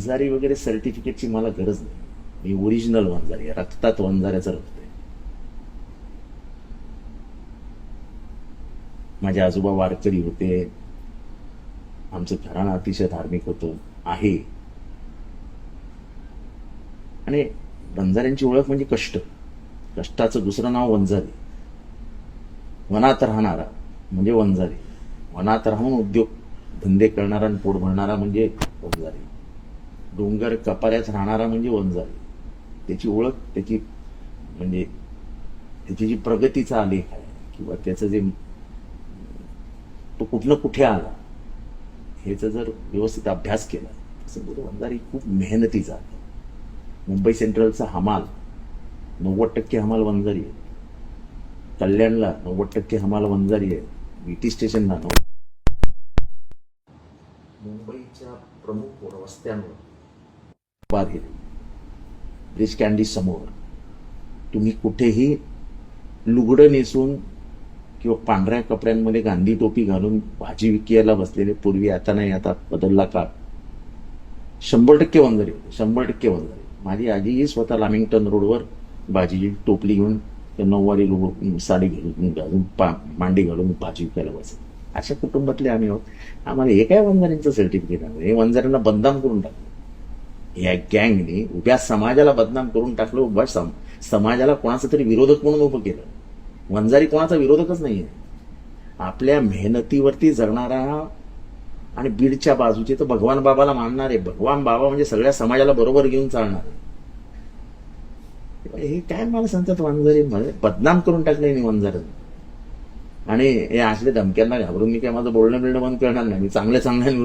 वंजारी वगैरे सर्टिफिकेटची मला गरज नाही. मी ओरिजिनल वंजारी आहे. रक्तात वंजाऱ्याचं रक्त आहे. माझे आजोबा वारकरी होते. आमचं घराणं अतिशय धार्मिक होतं. आहे. आणि वंजाऱ्यांची ओळख म्हणजे कष्ट. कष्टाचं दुसरं नाव वंजारी. वनात राहणारा म्हणजे वंजारी. वनात राहून उद्योग धंदे करणारा आणि पोट भरणारा म्हणजे वंजारी. डोंगर कपाऱ्यात राहणारा म्हणजे वंजारी. त्याची ओळख त्याची म्हणजे त्याची जी प्रगतीचा आलेख आहे किंवा त्याचं जे तो कुठनं कुठे आला ह्याचा जर व्यवस्थित अभ्यास केला तसं बोल वंजारी खूप मेहनतीचा आहे. मुंबई सेंट्रलचा हमाल नव्वद टक्के हमाल वंजारी आहे. कल्याणला नव्वद टक्के हमाल वंजारी आहे. बीटी स्टेशनला नव्वद मुंबईच्या प्रमुख रस्त्यांवर बाहेर ब्रिज कॅन्डी समोर. तुम्ही कुठेही लुगडं नेसून किंवा पांढऱ्या कपड्यांमध्ये गांधी टोपी घालून भाजी विकायला बसलेले पूर्वी आता नाही आता बदलला काळ. शंभर टक्के वंजारी होते शंभर टक्के वंजारी माझी आजीही स्वतः लामिंग्टन रोडवर भाजीची टोपली घेऊन त्या नऊवारी लोक साडी घालून घालून पा मांडी घालून भाजी विकायला बसत अशा कुटुंबातले आम्ही आहोत. आम्हाला हे काय वंजारींचं सर्टिफिकेट आहे? हे वंजाऱ्यांना बदनाम करून टाकलं या गँगने उभ्या समाजाला बदनाम करून टाकलं उभ्या सम समाजाला कोणाचा तरी विरोधक म्हणून उभं केलं. वंजारी कोणाचा विरोधकच नाहीये. आपल्या मेहनतीवरती जगणारा आणि बीडच्या बाजूचे तर भगवान बाबाला मानणारे भगवान बाबा म्हणजे सगळ्या समाजाला बरोबर घेऊन चालणारे. हे काय मला सांगतात वंजारी? म्हणजे बदनाम करून टाकले नाही वंजारांनी आणि हे असले धमक्यांना घाबरून मी काय माझं बोलणं बिलणं बंद करणार नाही. मी चांगल्या चांगल्या